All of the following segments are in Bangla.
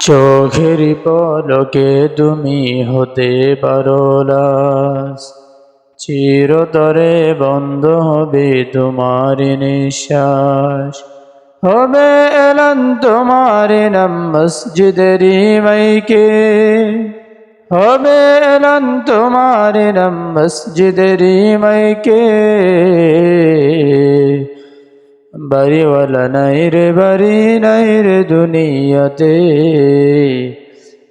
চোখের পলকে তুমি হতে পারো লাশ। চিরতরে বন্ধ হবে তোমার নিঃশ্বাস। হবে এলান তোমার নাম মসজিদেরই মাইকে। হবে এলান তোমার নাম মসজিদেরই মাইকে। বাড়িওয়ালা নাই রে বাড়ি নাই রে দুনিয়াতে।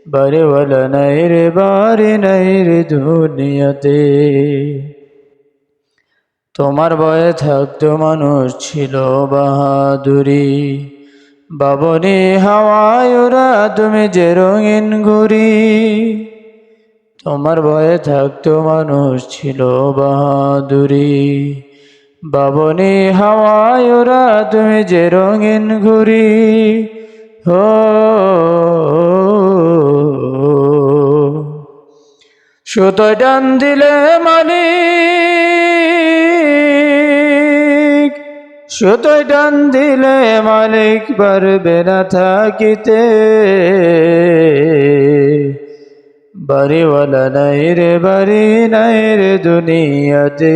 বাড়িওয়ালা নাই রে বাড়ি নাই রে দুনিয়াতে। তোমার বয়ে থাকতো মানুষ ছিল বাহাদুরি। বাবনি হাওয়ায় ওরা তুমি যে রঙিন ঘুরি। তোমার ভয়ে থাকতো মানুষ ছিল বাহাদুরি। বাবনি হাওয়ায় ওরা তুমি যে রঙিন ঘুরি হো সুতো ডান দিলে মালিক সুতো ডান দিলে মালিক পারবে না থাকিতে। বাড়িওয়ালা নাই রে, বাড়ি নাই রে দুনিয়াতে।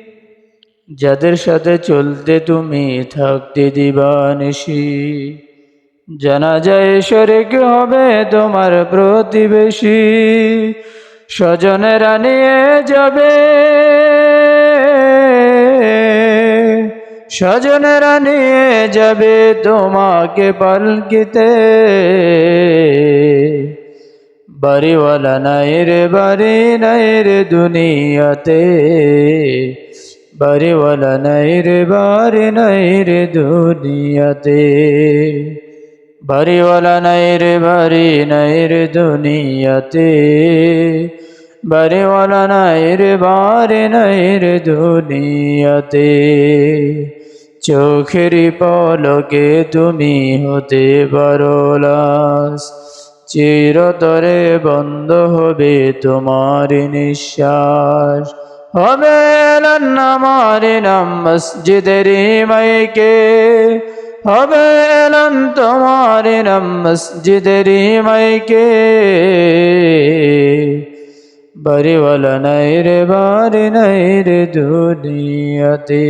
যাদের সাথে চলতে তুমি থাকতে দিবানিসি জানা যায় শরিক হবে তোমার প্রতিবেশী। স্বজনেরা নিয়ে যাবে। স্বজনেরা নিয়ে যাবে তোমাকে পালকিতে। বাড়িওয়ালা নাই রে, বাড়ি নাই রে দুনিয়াতে। বাড়িওয়ালা নাই রে বাড়ি নাই রে দুনিয়াতে। বাড়িওয়ালা নাই রে বাড়ি নাই রে দুনিয়াতে। বাড়িওয়ালা নাই রে বাড়ি নাই রে দুনিয়াতে। চোখের পলকে তুমি হতে পারো লাশ। চিরতরে বন্ধ হবে তোমার নিঃশ্বাস। হবে আমার নাম মসজিদের মাইকে। হবে এলান তোমার নাম মসজিদের মাইকে। বাড়িওয়ালা নাই রে, বাড়ি নাই রে দুনিয়াতে।